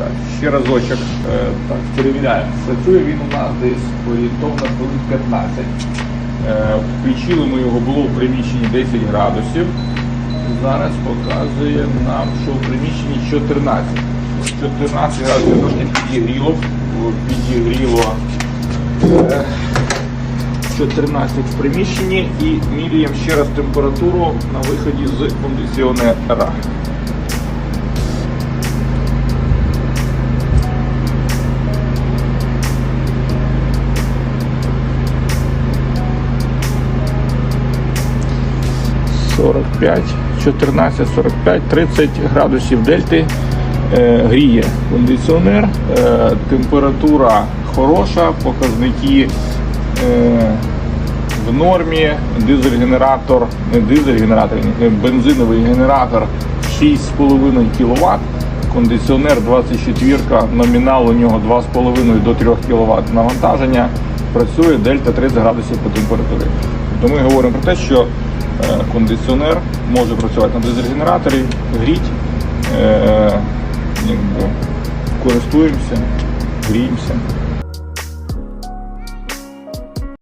Так, ще разочок. Е, Так, перевіряємо. Працює він у нас десь орієнтовно хвилин 15. Е, Включили ми його, було в приміщенні 10 градусів. Зараз показує нам, що в приміщенні 14. 14 градусів трошки підігріло. Підігріло е, 14 в приміщенні і міряємо ще раз температуру на виході з кондиціонера. Сорок п'ять, 14, 45, 30 градусів дельти е, гріє кондиціонер, е, температура хороша, показники е, в нормі, дизель-генератор, не дизель-генератор, бензиновий генератор 6,5 кВт, кондиціонер 24, номінал у нього 2,5 до 3 кВт навантаження, працює дельта 30 градусів по температурі. Тобто ми говоримо про те, що кондиціонер може працювати на дизель-генераторі, гріть, е, якби, користуємося, гріємося.